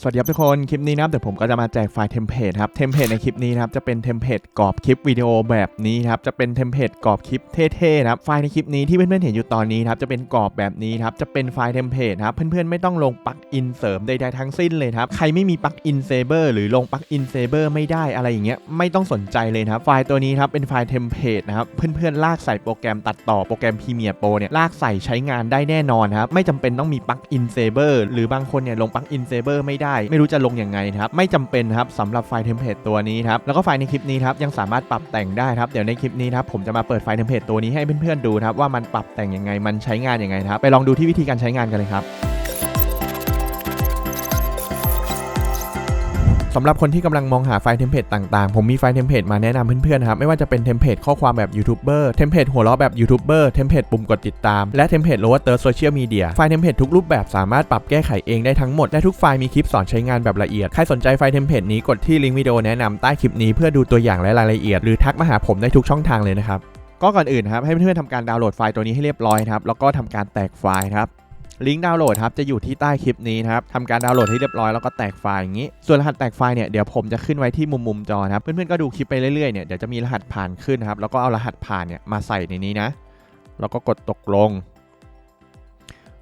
สวัสดีครับทุกคน คลิปนี้นะครับเดี๋ยวผมก็จะมาแจกไฟล์เทมเพลตครับ เทมเพลตในคลิปนี้นะครับจะเป็นเทมเพลตกรอบคลิปวิดีโอแบบนี้ครับ จะเป็นเทมเพลตกรอบคลิปเท่ๆนะครับ ไฟล์ในคลิปนี้ที่เพื่อนๆเห็นอยู่ตอนนี้ครับจะเป็นกรอบแบบนี้ครับ จะเป็นไฟล์เทมเพลตครับ เพื่อนๆไม่ต้องลงปลั๊กอินเสริมใดๆทั้งสิ้นเลยครับ ใครไม่มีปลั๊กอินเซเบอร์หรือลงปลั๊กอินเซเบอร์ไม่ได้อะไรอย่างเงี้ย ไม่ต้องสนใจเลยครับ ไฟล์ตัวนี้ครับเป็นไฟล์เทมเพลตนะครับ เพื่อนๆลากใส่โปรแกรมตัดต่อโปรแกรม Premiere Pro เนี่ยลากใส่ใช้งานได้แน่นอนครับ ไม่จำเป็นต้องมีปลั๊กอินเซเบอร์หรือบางคนเนี่ยลงปลั๊กอินเซเบอร์ไม่ได้ ไม่รู้จะลงยังไงครับไม่จำเป็นครับสำหรับไฟล์เทมเพลตตัวนี้ครับแล้วก็ไฟล์ในคลิปนี้ครับยังสามารถปรับแต่งได้ครับเดี๋ยวในคลิปนี้ครับผมจะมาเปิดไฟล์เทมเพลตตัวนี้ให้เพื่อนๆดูครับว่ามันปรับแต่งยังไงมันใช้งานยังไงครับไปลองดูที่วิธีการใช้งานกันเลยครับ สำหรับคนที่กำลังมองหาไฟล์เทมเพลตต่างๆ ผมมีไฟล์เทมเพลตมาแนะนำเพื่อนๆครับ ไม่ว่าจะเป็นเทมเพลตข้อความแบบยูทูบเบอร์ เทมเพลตหัวเราะแบบยูทูบเบอร์ เทมเพลตปุ่มกดติดตาม และเทมเพลตโลว์เตอร์โซเชียลมีเดีย ไฟล์เทมเพลตทุกรูปแบบสามารถปรับแก้ไขเองได้ทั้งหมด และทุกไฟล์มีคลิปสอนใช้งานแบบละเอียด ใครสนใจไฟล์เทมเพลตนี้กดที่ลิงก์วิดีโอแนะนำใต้คลิปนี้เพื่อดูตัวอย่างและรายละเอียด หรือทักมาหาผมได้ทุกช่องทางเลยนะครับก็ก่อนอื่นครับให้เพื่อนๆทำการดาวน์โหลดไฟล์ตัวนี้ให้เรียบร้อยครับแล้วก็ทำการแตกไฟล์ครับ ลิงก์ดาวน์โหลดครับจะอยู่ที่ใต้คลิปนี้นะครับทำการดาวน์โหลดให้เรียบร้อยแล้วก็แตกไฟล์อย่างนี้ ส่วนรหัสแตกไฟล์เนี่ยเดี๋ยวผมจะขึ้นไว้ที่มุมมุมจอครับเพื่อนๆก็ดูคลิปไปเรื่อยๆเนี่ยเดี๋ยวจะมีรหัสผ่านขึ้นนะครับแล้วก็เอารหัสผ่านเนี่ยมาใส่ในนี้นะแล้วก็กดตกลง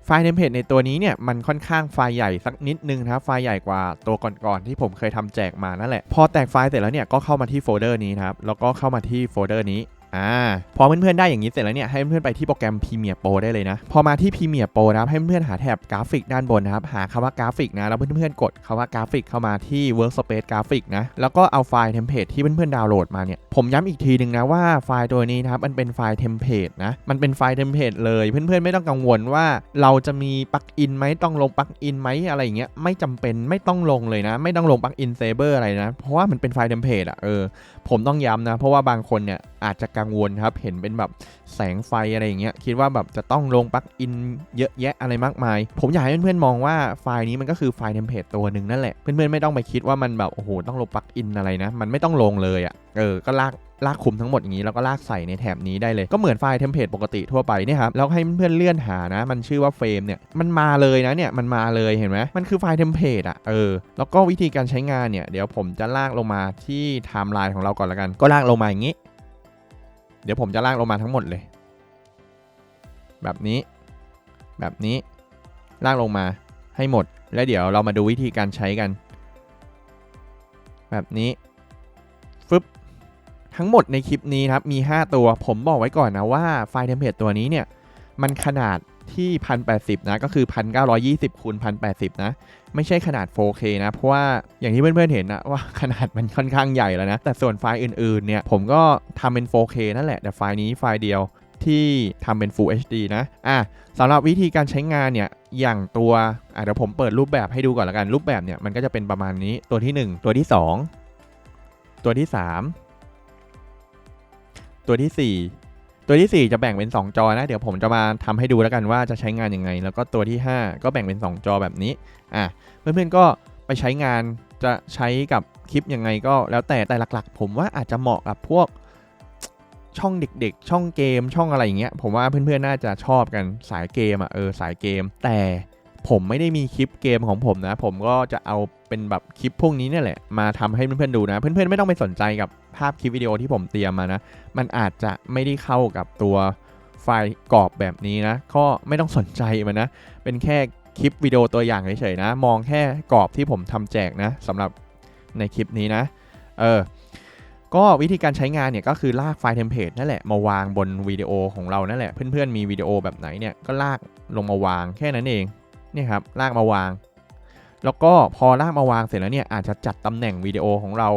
ไฟล์เทมเพลตในตัวนี้เนี่ยมันค่อนข้างไฟล์ใหญ่สักนิดนึงนะครับไฟล์ใหญ่กว่าตัวก่อนๆที่ผมเคยทำแจกมานั่นแหละ พอแตกไฟล์เสร็จแล้วเนี่ยก็เข้ามาที่โฟลเดอร์นี้นะครับแล้วก็เข้ามาที่โฟลเดอร์นี้ อ่าพอเพื่อนๆได้อย่างนี้เสร็จแล้วเนี่ยให้เพื่อนๆไปที่โปรแกรม Premiere Pro ได้เลยนะ พอมาที่ Premiere Pro นะครับให้เพื่อนๆหาแถบกราฟิกด้านบนนะครับหาคำว่ากราฟิกนะแล้วเพื่อนๆกดคำว่ากราฟิกเข้ามาที่ Workspace กราฟิกนะแล้วก็เอาไฟล์เทมเพลตที่เพื่อนๆดาวน์โหลดมาเนี่ยผมย้ำอีกทีหนึ่งนะว่าไฟล์ตัวนี้นะครับมันเป็นไฟล์เทมเพลตนะมันเป็นไฟล์เทมเพลตเลยเพื่อนๆไม่ต้องกังวลว่าเราจะมีปลั๊กอินไหมต้องลงปลั๊กอินไหมอะไรอย่างเงี้ยไม่จำเป็นไม่ต้องลงเลยนะ ไม่ต้องลงปลั๊กอินเซเบอร์อะไรนะ เพราะว่ามันเป็นไฟล์เทมเพลตอะเออ ผมต้องย้ำนะ เพราะว่าบางคนเนี่ยอาจจะกังวลครับ เห็นเป็นแบบแสงไฟอะไรอย่างเงี้ย คิดว่าแบบจะต้องลงปลั๊กอินเยอะแยะอะไรมากมาย ผมอยากให้เพื่อนๆมองว่าไฟล์นี้มันก็คือไฟล์เทมเพลตตัวหนึ่งนั่นแหละ เพื่อนๆไม่ต้องไปคิดว่ามันแบบโอ้โหต้องลงปลั๊กอินอะไรนะ มันไม่ต้องลงเลยอะ่ะ เออ ก็ลาก ลากคุมทั้งหมดอย่างนี้แล้วก็ลากใส่ในแถบนี้ได้เลยก็เหมือนไฟล์เทมเพลตปกติทั่วไปเนี่ยครับแล้วให้เพื่อนเลื่อนหานะ มันชื่อว่าเฟรมเนี่ยมันมาเลยนะเนี่ยมันมาเลยเห็นไหมมันคือไฟล์เทมเพลตอะเออแล้วก็วิธีการใช้งานเนี่ยเดี๋ยวผมจะลากลงมาที่ไทม์ไลน์ของเราก่อนละกัน ก็ลากลงมาอย่างนี้ เดี๋ยวผมจะลากลงมาทั้งหมดเลย แบบนี้ แบบนี้ลากลงมาให้หมด แล้วเดี๋ยวเรามาดูวิธีการใช้กัน แบบนี้ฟึบ ทั้งหมดในคลิปนี้ครับมี 5 ตัว ผมบอกไว้ก่อนนะว่าไฟล์เทมเพลตตัวนี้เนี่ยมันขนาดที่ 1080 นะ ก็คือ 1920คูณ1080 นะ ไม่ใช่ขนาด 4K นะ เพราะว่าอย่างที่เพื่อนๆเห็นนะว่าขนาดมันค่อนข้างใหญ่แล้วนะ แต่ส่วนไฟล์อื่นๆ เนี่ย ผมก็ทำเป็น 4K นั่นแหละ แต่ไฟล์นี้ไฟล์เดียวที่ทำเป็น Full HD นะ อะสำหรับวิธีการใช้งานเนี่ย อย่างตัวอะเดี๋ยวผมเปิดรูปแบบให้ดูก่อนละกัน รูปแบบเนี่ยมันก็จะเป็นประมาณนี้ ตัวที่ 1 ตัวที่ 2 ตัวที่ 3 ตัวที่ 4 ตัวที่ 4 จะแบ่งเป็น 2 จอนะ เดี๋ยวผมจะมาทำให้ดูแล้วกันว่าจะใช้งานยังไง แล้วก็ตัวที่ 5 ก็แบ่งเป็น 2 จอแบบนี้อะเพื่อนๆก็ไปใช้งานจะใช้กับคลิปยังไงก็แล้วแต่แต่หลักๆ ผมว่าอาจจะเหมาะกับพวกช่องเด็กๆ ช่องเกมช่องอะไรอย่างเงี้ยผมว่าเพื่อนๆน่าจะชอบกันสายเกมอะเออสายเกม แต่ ผมไม่ได้มีคลิปเกมของผมนะ ผมก็จะเอาเป็นแบบคลิปพวกนี้เนี่ยแหละมาทำให้เพื่อนๆดูนะ เพื่อนๆไม่ต้องไปสนใจกับภาพคลิปวิดีโอที่ผมเตรียมมานะ มันอาจจะไม่ได้เข้ากับตัวไฟล์กรอบแบบนี้นะ ก็ไม่ต้องสนใจมันนะ เป็นแค่คลิปวิดีโอตัวอย่างเฉยๆนะ มองแค่กรอบที่ผมทำแจกนะสำหรับในคลิปนี้นะ เออ ก็วิธีการใช้งานเนี่ยก็คือลากไฟล์เทมเพลตนั่นแหละมาวางบนวิดีโอของเรานั่นแหละ เพื่อนๆมีวิดีโอแบบไหนเนี่ยก็ลากลงมาวางแค่นั้นเอง เนี่ยครับลากมาวาง แล้วก็พอลากมาวางเสร็จแล้วเนี่ยอาจจะจัดตำแหน่งวิดีโอของเรา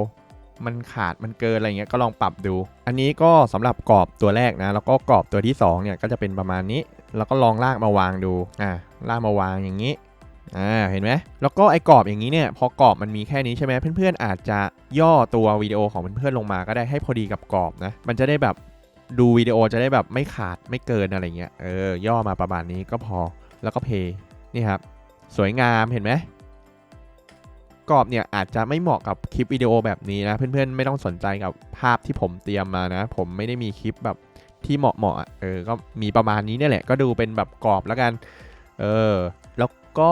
มันขาดมันเกินอะไรเงี้ยก็ลองปรับดู อันนี้ก็สำหรับกรอบตัวแรกนะ แล้วก็กรอบตัวที่สองเนี่ยก็จะเป็นประมาณนี้ แล้วก็ลองลากมาวางดูอ่าลากมาวางอย่างนี้อ่าเห็นไหมแล้วก็ไอ้กรอบอย่างนี้เนี่ยพอกรอบมันมีแค่นี้ใช่ไหมเพื่อนๆอาจจะย่อตัววิดีโอของเพื่อนๆลงมาก็ได้ให้พอดีกับกรอบนะมันจะได้แบบดูวิดีโอจะได้แบบไม่ขาดไม่เกินอะไรเงี้ยเออย่อมาประมาณนี้ก็พอแล้วก็เพย์ นี่ครับสวยงามเห็นไหมกรอบเนี่ยอาจจะไม่เหมาะกับคลิปวิดีโอแบบนี้นะ เพื่อนๆไม่ต้องสนใจกับภาพที่ผมเตรียมมานะ ผมไม่ได้มีคลิปแบบที่เหมาะเหมาะๆเออก็มีประมาณนี้นี่แหละ ก็ดูเป็นแบบกรอบแล้วกันเออแล้วก็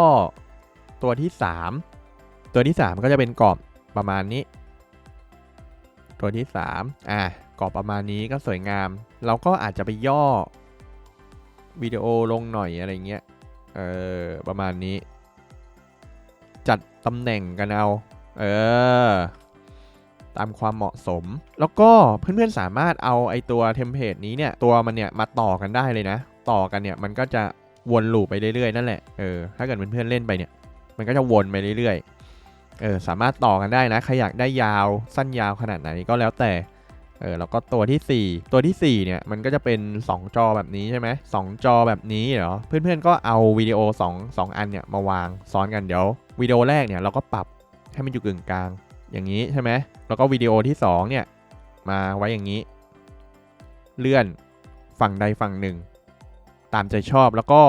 ตัวที่ตัวที่ 3 ก็จะเป็นกรอบประมาณนี้ ตัวที่ 3 อะกรอบประมาณนี้ก็สวยงาม เราก็อาจจะไปย่อวิดีโอลงหน่อยอะไรเงี้ย เออประมาณนี้ จัดตำแหน่งกันเอา เออ ตามความเหมาะสม แล้วก็เพื่อนๆสามารถเอาไอตัวเทมเพลตนี้เนี่ยตัวมันเนี่ยมาต่อกันได้เลยนะ ต่อกันเนี่ยมันก็จะวนลูปไปเรื่อยๆนั่นแหละ เออ ถ้าเกิดเพื่อนๆเล่นไปเนี่ย มันก็จะวนไปเรื่อยๆ เออ สามารถต่อกันได้นะ ใครอยากได้ยาวสั้นยาวขนาดไหนก็แล้วแต่ เออแล้วก็ตัวทีสี่4 ตัวทีสี่ 4 เนี่ยมันก็จะเป็น 2 จอแบบนี้ใช่ไหมสองจอแบบนี้เหรอ เพื่อนๆก็เอาวิดีโอ2 2 อันเนี่ยมาวางซ้อนกันเดี๋ยววิดีโอแรกเนี่ยเราก็ปรับให้มันอยู่กึ่งกลางอย่างนี้ใช่ไหมแล้วก็วิดีโอที่ 2 เนี่ยมาไว้อย่างนี้ เลื่อนฝั่งใดฝั่งหนึ่ง ตามใจชอบแล้วก็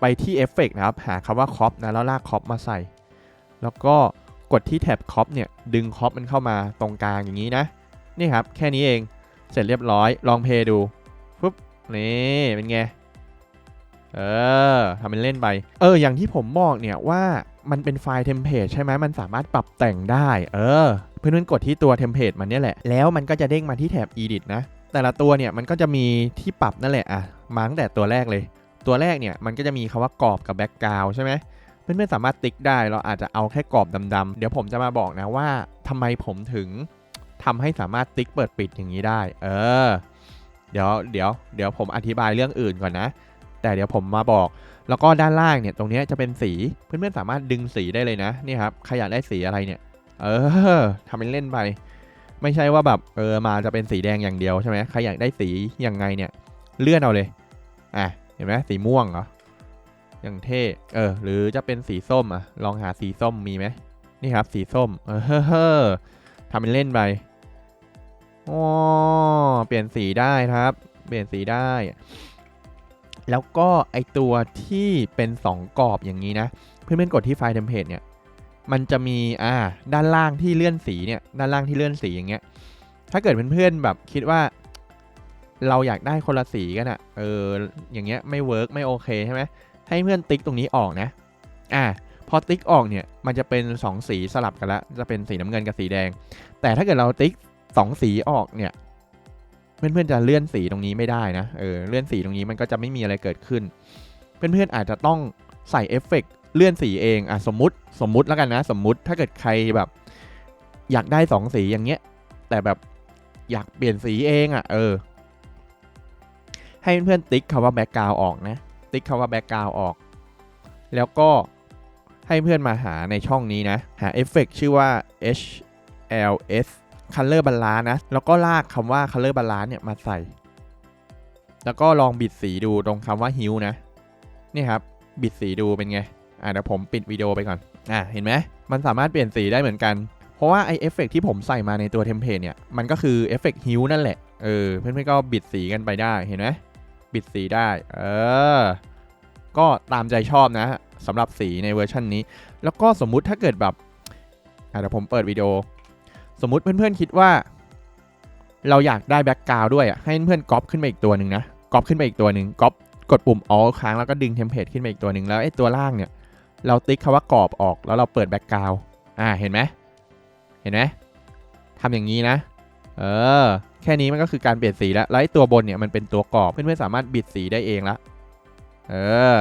ไปที่เอฟเฟกนะครับ หาคำว่าคอปนะแล้วลากคอปมาใส่ แล้วก็กดที่แท็บคอปเนี่ยดึงคอปมันเข้ามาตรงกลางอย่างนี้นะ นี่ครับ แค่นี้เองเสร็จเรียบร้อยลองเพย์ดูปุ๊บนี่เป็นไงเออทำเป็นเล่นไป เออ อย่างที่ผมบอกเนี่ยว่ามันเป็นไฟล์เทมเพลตใช่ไหมมันสามารถปรับแต่งได้ เออ เพื่อนๆกดที่ตัวเทมเพลตมันเนี่ยแหละ แล้วมันก็จะเด้งมาที่แถบ edit นะ แต่ละตัวเนี่ยมันก็จะมีที่ปรับนั่นแหละอะมาตั้งแต่ตัวแรกเลย ตัวแรกเนี่ยมันก็จะมีคำว่ากรอบกับแบ็กกราวใช่ไหมเพื่อนๆสามารถติ๊กได้ เราอาจจะเอาแค่กรอบดำๆ เดี๋ยวผมจะมาบอกนะว่าทำไมผมถึง ทำให้สามารถติ๊กเปิดปิดอย่างนี้ได้ เออ เดี๋ยวเดี๋ยวเดี๋ยวผมอธิบายเรื่องอื่นก่อนนะ แต่เดี๋ยวผมมาบอก แล้วก็ด้านล่างเนี่ยตรงนี้จะเป็นสี เพื่อนๆสามารถดึงสีได้เลยนะ นี่ครับ ใครอยากได้สีอะไรเนี่ย เออทำเป็นเล่นไป ไม่ใช่ว่าแบบเออมาจะเป็นสีแดงอย่างเดียวใช่ไหมใครอยากได้สียังไงเนี่ย เลื่อนเอาเลย อะ เห็นไหมสีม่วงเหรอ อย่างเท่ เออ หรือจะเป็นสีส้มอะ ลองหาสีส้มมีไหมนี่ครับ สีส้ม เออเฮ้อเฮ้อทำเป็นเล่นไป อ๋อเปลี่ยนสีได้ครับ เปลี่ยนสีได้ แล้วก็ไอตัวที่เป็น 2 กรอบอย่างนี้นะ เพื่อนๆกดที่ไฟล์เทมเพลตเนี่ย มันจะมีอ่าด้านล่างที่เลื่อนสีเนี่ย ด้านล่างที่เลื่อนสีอย่างเงี้ย ถ้าเกิดเพื่อนๆแบบคิดว่า เราอยากได้คนละสีกันอะเออ อย่างเงี้ยไม่เวิร์กไม่โอเคใช่ไหมให้เพื่อนติ๊กตรงนี้ออกนะ อ่าพอติ๊กออกเนี่ย มันจะเป็น 2 สีสลับกันละ จะเป็นสีน้ำเงินกับสีแดง แต่ถ้าเกิดเราติ๊ก 2สีออกเนี่ย เพื่อนๆจะเลื่อนสีตรงนี้ไม่ได้นะ เออ เลื่อนสีตรงนี้มันก็จะไม่มีอะไรเกิดขึ้น เพื่อนๆอาจจะต้องใส่เอฟเฟกต์เลื่อนสีเอง อะสมมติ สมมติแล้วกันนะ สมมติถ้าเกิดใครแบบ อยากได้2สีอย่างเงี้ย แต่แบบอยากเปลี่ยนสีเองอะ เออ ให้เพื่อนๆติ๊กคำว่าแบ็กกราวออกนะ ติ๊กคำว่าแบ็กกราวออก แล้วก็ให้เพื่อนมาหาในช่องนี้นะ หาเอฟเฟกชื่อว่า HLS Color Balance นะ แล้วก็ลากคำว่า Color Balance เนี่ยมาใส่ แล้วก็ลองบิดสีดูตรงคำว่า Hue นะ นี่ครับ บิดสีดูเป็นไง อะเดี๋ยวผมปิดวิดีโอไปก่อน อะเห็นไหม มันสามารถเปลี่ยนสีได้เหมือนกัน เพราะว่าไอเอฟเฟกที่ผมใส่มาในตัวเทมเพลตเนี่ย มันก็คือเอฟเฟกฮิวนั่นแหละ เออ เพื่อนๆก็บิดสีกันไปได้ เห็นไหมบิดสีได้ เออ ก็ตามใจชอบนะสำหรับสีในเวอร์ชันนี้ แล้วก็สมมุติถ้าเกิดแบบเดี๋ยวผมเปิดวิดีโอ สมมุติเพื่อนๆคิดว่า เราอยากได้แบ็กกราวด้วยอะให้เพื่อนก๊อปขึ้นไปอีกตัวหนึ่งนะก๊อปขึ้นไปอีกตัวหนึ่งก๊อปกดปุ่ม Alt ค้างแล้วก็ดึงเทมเพลตขึ้นไปอีกตัวหนึ่งแล้วไอ้ตัวล่างเนี่ย เราติ๊กคำว่ากรอบออกแล้วเราเปิดแบ็กกราวอ่าเห็นไหมเห็นไหมทำอย่างนี้นะเออแค่นี้มันก็คือการเปลี่ยนสีแล้วแล้วไอ้ตัวบนเนี่ยมันเป็นตัวกรอบเพื่อนๆสามารถบิดสีได้เองละเออ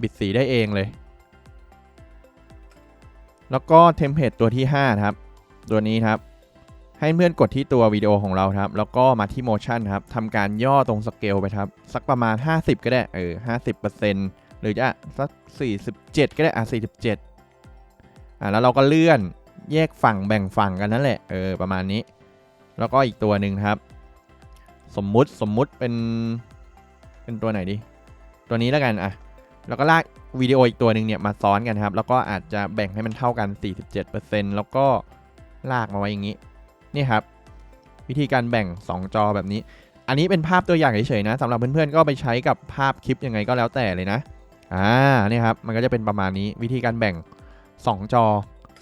บิดสีได้เองเลย แล้วก็เทมเพลตตัวที่5ครับ ตัวนี้ครับ ให้เพื่อนกดที่ตัววิดีโอของเราครับ แล้วก็มาที่ motion ครับทำการย่อตรงสเกลไปครับ สักประมาณ 50 ก็ได้ เออ50%หรือจะสัก 47 ก็ได้ อะ 47 อะ แล้วเราก็เลื่อนแยกฝั่งแบ่งฝั่งกันนั่นแหละ เออ ประมาณนี้ แล้วก็อีกตัวหนึ่งครับ สมมุติ สมมุติเป็น เป็นตัวไหนดี ตัวนี้แล้วกัน อะ แล้วก็ลากวิดีโออีกตัวหนึ่งเนี่ยมาซ้อนกันครับ แล้วก็อาจจะแบ่งให้มันเท่ากัน 47%แล้วก็ลากมาไว้อย่างนี้ นี่ครับ วิธีการแบ่ง 2 จอแบบนี้ อันนี้เป็นภาพตัวอย่างเฉยๆนะสำหรับเพื่อนๆก็ไปใช้กับภาพคลิปยังไงก็แล้วแต่เลยนะ อ่านี่ครับ มันก็จะเป็นประมาณนี้วิธีการแบ่ง 2 จอ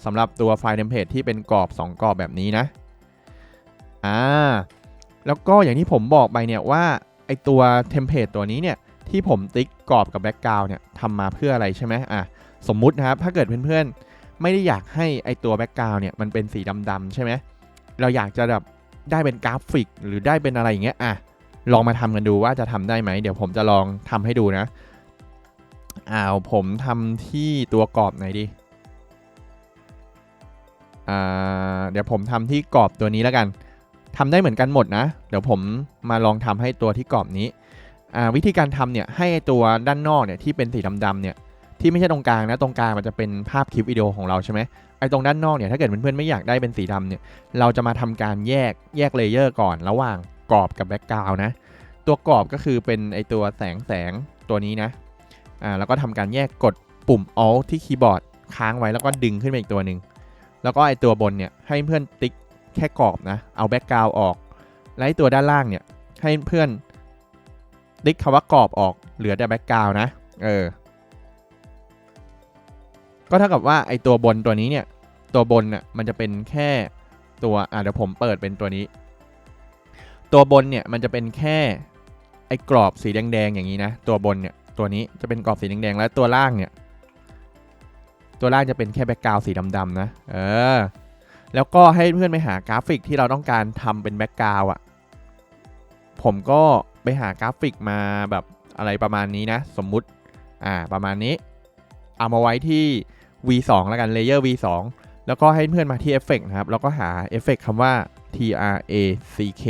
สำหรับตัวไฟล์เทมเพลตที่เป็นกรอบ 2 กรอบแบบนี้นะ อ่า แล้วก็อย่างที่ผมบอกไปเนี่ยว่าไอตัวเทมเพลตตัวนี้เนี่ย ที่ผมติ๊กกรอบกับแบ็กกราวน์เนี่ยทำมาเพื่ออะไรใช่ไหมอะสมมุตินะครับ ถ้าเกิดเพื่อนๆ ไม่ได้อยากให้ไอตัวแบ็กกราวเนี่ยมันเป็นสีดำๆใช่ไหมเราอยากจะแบบได้เป็นกราฟิก หรือได้เป็นอะไรอย่างเงี้ยอะลองมาทำกันดูว่าจะทำได้ไหม เดี๋ยวผมจะลองทำให้ดูนะอ้าวผมทำที่ตัวกรอบไหนดีอ่าเดี๋ยวผมทำที่กรอบตัวนี้แล้วกันทำได้เหมือนกันหมดนะ เดี๋ยวผมมาลองทำให้ตัวที่กรอบนี้ วิธีการทำเนี่ยให้ตัวด้านนอกเนี่ยที่เป็นสีดำๆเนี่ยที่ไม่ใช่ตรงกลางนะตรงกลางมันจะเป็นภาพคลิปวิดีโอของเราใช่ไหมไอ้ตรงด้านนอกเนี่ยถ้าเกิดเพื่อนๆไม่อยากได้เป็นสีดำเนี่ยเราจะมาทำการแยกแยกเลเยอร์ก่อนระหว่างกรอบกับแบ็กกราวนะตัวกรอบก็คือเป็นไอตัวแสงแสงตัวนี้นะอ่าแล้วก็ทำการแยกกดปุ่ม Alt ที่คีย์บอร์ดค้างไว้แล้วก็ดึงขึ้นมาอีกตัวหนึ่งแล้วก็ไอตัวบนเนี่ยให้เพื่อนติ๊กแค่กรอบนะเอาแบ็กกราวออก และไอตัวด้านล่างเนี่ยให้เพื่อน ติ๊กคำว่ากรอบออกเหลือแต่แบ็กกราวนะ เออ ก็เท่ากับว่าไอตัวบนตัวนี้เนี่ย ตัวบนน่ะมันจะเป็นแค่ตัวอ่าเดี๋ยวผมเปิดเป็นตัวนี้ ตัวบนเนี่ยมันจะเป็นแค่ไอ้กรอบสีแดงๆอย่างนี้นะ ตัวบนเนี่ยตัวนี้จะเป็นกรอบสีแดงๆแล้วตัวล่างเนี่ย ตัวล่างจะเป็นแค่แบ็กกราวสีดำๆนะ เออ แล้วก็ให้เพื่อนไปหากราฟิกที่เราต้องการทำเป็นแบ็กกราวอะผมก็ ไปหากราฟิกมาแบบอะไรประมาณนี้นะ สมมุติอ่าประมาณนี้ เอามาไว้ที่ V2 แล้วกัน Layer V2 แล้วก็ให้เพื่อนมาที่ Effect นะครับ แล้วก็หา Effect คำว่า TRACK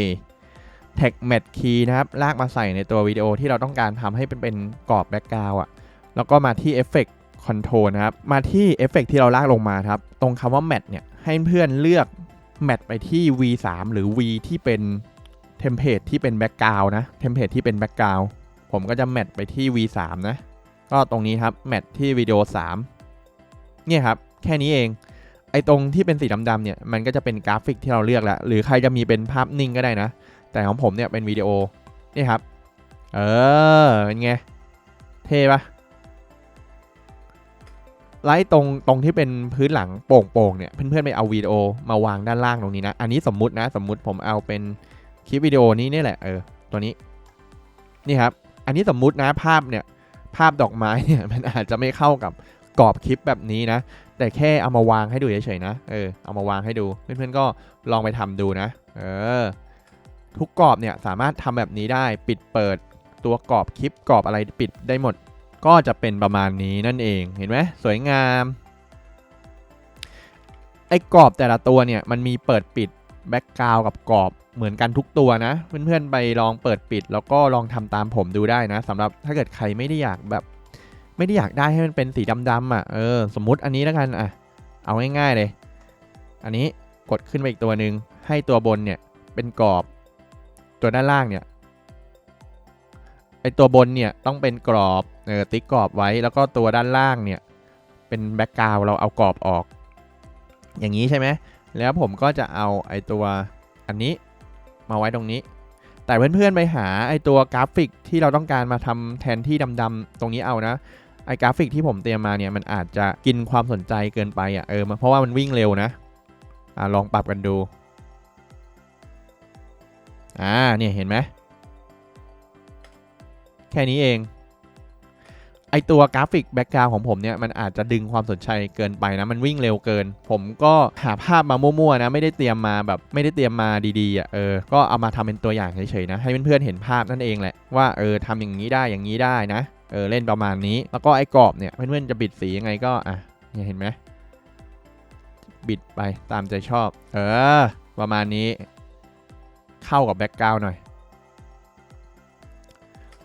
Tag Match Key นะครับ ลากมาใส่ในตัววิดีโอที่เราต้องการทำให้เป็นเป็นกรอบแบ็กกราวอะแล้วก็มาที่ Effect Control นะครับ มาที่ Effect ที่เราลากลงมาครับ ตรงคำว่า Match เนี่ย ให้เพื่อนเลือก Match ไปที่ V3 หรือ V ที่เป็น เทมเพลตที่เป็นแบ็กกราวนะเทมเพลตที่เป็นแบ็กกราวผมก็จะแมทไปที่ V3 นะ ก็ตรงนี้ครับแมทที่วิดีโอ3เนี่ยครับ แค่นี้เอง ไอตรงที่เป็นสีดำๆเนี่ย มันก็จะเป็นกราฟิกที่เราเลือกแล้ว หรือใครจะมีเป็นภาพนิ่งก็ได้นะ แต่ของผมเนี่ยเป็นวิดีโอนี่ครับ เออ เป็นไง เท่ปะไลท์ตรงตรงที่เป็นพื้นหลังโป่งๆเนี่ย เพื่อนๆไปเอาวิดีโอมาวางด้านล่างตรงนี้นะ อันนี้สมมุตินะ สมมุติผมเอาเป็น คลิปวิดีโอนี้นี่แหละเออตัวนี้นี่ครับ อันนี้สมมุตินะภาพเนี่ยภาพดอกไม้เนี่ยมันอาจจะไม่เข้ากับกรอบคลิปแบบนี้นะ แต่แค่เอามาวางให้ดูเฉยๆนะเออเอามาวางให้ดูเพื่อนๆก็ลองไปทำดูนะเออทุกกรอบเนี่ยสามารถทำแบบนี้ได้ปิดเปิดตัวกรอบคลิปกรอบอะไรปิดได้หมด ก็จะเป็นประมาณนี้นั่นเองเห็นไหมสวยงามไอ้กรอบแต่ละตัวเนี่ยมันมีเปิดปิดแบ็กกราวกับกรอบ เหมือนกันทุกตัวนะ เพื่อนๆไปลองเปิดปิด แล้วก็ลองทำตามผมดูได้นะสำหรับถ้าเกิดใครไม่ได้อยากแบบ ไม่ได้อยากได้ให้มันเป็นสีดำๆอะเออสมมุติอันนี้แล้วกันอะ เอาง่ายๆเลย อันนี้กดขึ้นไปอีกตัวหนึ่งให้ตัวบนเนี่ยเป็นกรอบ ตัวด้านล่างเนี่ยไอตัวบนเนี่ยต้องเป็นกรอบเออติ๊กกรอบไว้แล้วก็ตัวด้านล่างเนี่ยเป็นแบ็กกราวเราเอากรอบออก อย่างนี้ใช่ไหมแล้วผมก็จะเอาไอตัวอันนี้ มาไว้ตรงนี้ แต่เพื่อนๆไปหาไอตัวกราฟิกที่เราต้องการมาทำแทนที่ดำๆตรงนี้เอานะไอกราฟิกที่ผมเตรียมมาเนี่ยมันอาจจะกินความสนใจเกินไปอะเออเพราะว่ามันวิ่งเร็วนะอ่าลองปรับกันดูอ่าเนี่ยเห็นไหมแค่นี้เอง ไอตัวกราฟิกแบ็กกราวของผมเนี่ยมันอาจจะดึงความสนใจเกินไปนะ มันวิ่งเร็วเกิน ผมก็หาภาพมามั่วๆนะ ไม่ได้เตรียมมาแบบไม่ได้เตรียมมาดีๆอะเออก็เอามาทำเป็นตัวอย่างเฉยๆนะ ให้เพื่อนๆเห็นภาพนั่นเองแหละว่าเออทำอย่างนี้ได้อย่างนี้ได้นะเออเล่นประมาณนี้ แล้วก็ไอ้กรอบเนี่ยเพื่อนๆจะบิดสียังไงก็อะเนี่ยเห็นไหมบิดไปตามใจชอบ เออ ประมาณนี้ เข้ากับแบ็กกราวหน่อย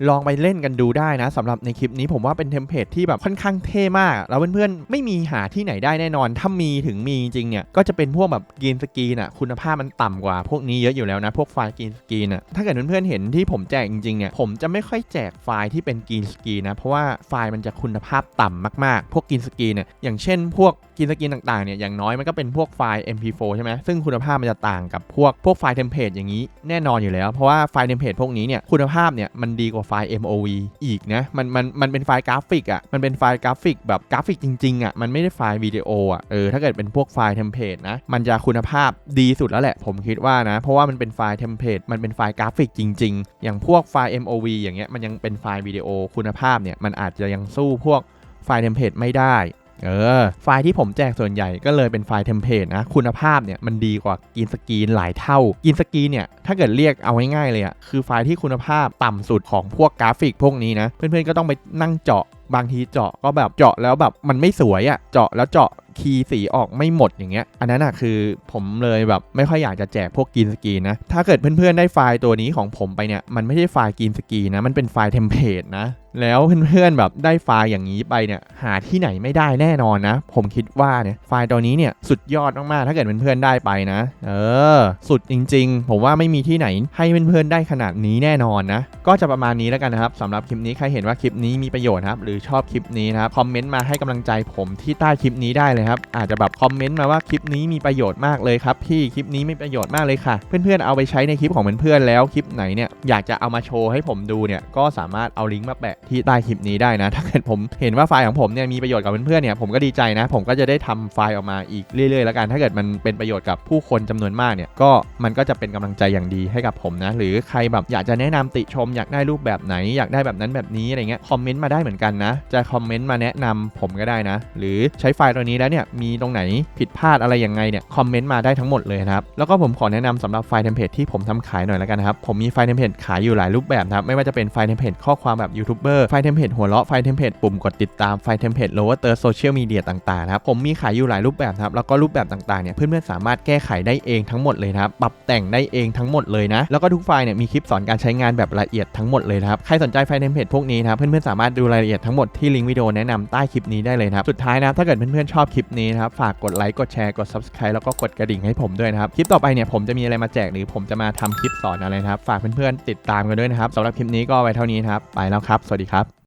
ลองไปเล่นกันดูได้นะสำหรับในคลิปนี้ผมว่าเป็นเทมเพลตที่แบบค่อนข้างเท่มาก แล้วเพื่อนๆไม่มีหาที่ไหนได้แน่นอน ถ้ามีถึงมีจริงเนี่ยก็จะเป็นพวกแบบกรีนสกรีนอะคุณภาพมันต่ำกว่าพวกนี้เยอะอยู่แล้วนะ พวกไฟล์กรีนสกรีนอะถ้าเกิดเพื่อนๆเห็นที่ผมแจกจริงๆเนี่ยผมจะไม่ค่อยแจกไฟล์ที่เป็นกรีนสกรีนนะเพราะว่าไฟล์มันจะคุณภาพต่ำมากๆ พวกกรีนสกรีนเนี่ยอย่างเช่น พวกกรีนสกรีนต่างๆเนี่ยอย่างน้อยมันก็เป็นพวกไฟล์ MP4 ใช่ไหมซึ่งคุณภาพมันจะต่างกับพวกพวกไฟล์เทมเพลตอย่างนี้แน่นอนอยู่แล้ว เพราะว่าไฟล์เทมเพลตพวกนี้เนี่ยคุณภาพเนี่ยมันดีกว่าไฟล์ MOV อีกนะมันมันมันเป็นไฟล์กราฟิกอะมันเป็นไฟล์กราฟิกแบบกราฟิกจริงๆอะมันไม่ได้ไฟล์วิดีโออะเออถ้าเกิดเป็นพวกไฟล์เทมเพลตนะมันจะคุณภาพดีสุดแล้วแหละผมคิดว่านะ เพราะว่ามันเป็นไฟล์เทมเพลตมันเป็นไฟล์กราฟิกจริง ๆ อย่างพวกไฟล์ MOV อย่างเงี้ยมันยังเป็นไฟล์วิดีโอคุณภาพเนี่ยมันอาจจะยังสู้พวกไฟล์เทมเพลตไม่ได้ เออ ไฟล์ที่ผมแจกส่วนใหญ่ก็เลยเป็นไฟล์เทมเพลตนะ คุณภาพเนี่ยมันดีกว่ากินสกรีนหลายเท่ากินสกรีนเนี่ยถ้าเกิดเรียกเอาง่ายๆเลยอะคือไฟล์ที่คุณภาพต่ำสุดของพวกกราฟิกพวกนี้นะ เพื่อนๆก็ต้องไปนั่งเจาะบางทีเจาะก็แบบเจาะแล้วแบบมันไม่สวยอะเจาะแล้วเจาะคีย์สีออกไม่หมดอย่างเงี้ย อันนั้นอะคือผมเลยแบบไม่ค่อยอยากจะแจกพวกกินสกรีนนะ ถ้าเกิดเพื่อนๆได้ไฟล์ตัวนี้ของผมไปเนี่ย มันไม่ใช่ไฟล์กินสกรีนนะ มันเป็นไฟล์เทมเพลตนะ แล้วเพื่อนๆแบบได้ไฟล์อย่างนี้ไปเนี่ย หาที่ไหนไม่ได้แน่นอนนะ ผมคิดว่าเนี่ยไฟล์ตัวนี้เนี่ยสุดยอดมากๆ ถ้าเกิดเพื่อนๆได้ไปนะ เออ สุดจริง ๆ ผมว่าไม่มีที่ไหนให้เพื่อนๆได้ขนาดนี้แน่นอนนะ ก็จะประมาณนี้แล้วกันนะครับสำหรับคลิปนี้ใครเห็นว่าคลิปนี้มีประโยชน์ครับหรือชอบคลิปนี้นะครับคอมเมนต์มาให้กำลังใจผมที่ใต้คลิปนี้ได้เลยครับอาจจะแบบคอมเมนต์มาว่าคลิปนี้มีประโยชน์มากเลยครับพี่คลิปนี้ไมีประโยชน์มากเลยค่ะ เพื่อนๆเอาไปใช้ในคลิปของเพื่อนๆแล้วคลิปไหนเนี่ยอยากจะเอามาโชว์ให้ผมดูเนี่ยก็สามารถเอาลิงก์มาแปะที่ใต้คลิปนี้ได้นะ ถ้าเกิดผมเห็นว่าไฟล์ของผมเนี่ยมีประโยชน์กับเพื่อนๆเนี่ยผมก็ดีใจนะ ผมก็จะได้ทำไฟล์ออกมาอีกเรื่อยๆ แล้วกัน ถ้าเกิดมันเป็นประโยชน์กับผู้คนจำนวนมากเนี่ยก็มันก็จะเป็นกำลังใจอย่างดีให้กับผมนะ หรือใครแบบอยากจะแนะนำติชมอยากได้รูปแบบไหนอยากได้แบบนั้นแบบนี้อะไรเงี้ยคอมเมนต์มาได้เหมือนกันนะจะคอมเมนต์มาแนะนำผมก็ได้นะ หรือใช้ไฟล์ตัวนี้แล้วเนี่ยมีตรงไหนผิดพลาดอะไรยังไงเนี่ยคอมเมนต์มาได้ทั้งหมดเลยนะครับแล้วก็ผมขอแนะนำสำหรับไฟล์เทมเพลตที่ผมทำขายหน่อยแล้วกันนะครับผมมีไฟล์เทมเพลตขายอยู่หลายรูปแบบนะครับไม่ว่าจะเป็นไฟล์เทมเพลตข้อความแบบยูทูบเบอร์ไฟล์เทมเพลตหัวเราะไฟล์เทมเพลตปุ่มกดติดตามไฟล์เทมเพลตโลว์เตอร์โซเชียลมีเดียต่างๆนะครับผมมีขายอยู่หลายรูปแบบนะครับแล้วก็รูปแบบต่างๆเนี่ยเพื่อนๆสามารถแก้ไขได้เองทั้งหมดเลยนะครับปรับแต่งได้เองทั้งหมดเลยนะแล้วก็ทุกไฟล์เนี่ยมีคลิปสอนการใช้งานแบบละเอียดทั้งหมดเลยนะครับใครสนใจไฟล์เทมเพลตพวกนี้นะครับเพื่อนๆสามารถดูรายละเอียดทั้งหมดที่ลิงก์วิดีโอแนะนำใต้คลิปนี้ได้เลยนะครับ สุดท้ายนะครับถ้าเกิดเพื่อนๆชอบคลิปนี้นะครับ ฝากกดไลค์ กดแชร์ กด subscribe แล้วก็กดกระดิ่งให้ผมด้วยนะครับ คลิปต่อไปเนี่ยผมจะมีอะไรมาแจกหรือผมจะมาทำคลิปสอนอะไรนะครับ ฝากเพื่อนๆติดตามกันด้วยนะครับสำหรับคลิปนี้ก็ไว้เท่านี้นะครับ ไปแล้วครับ สวัสดีครับ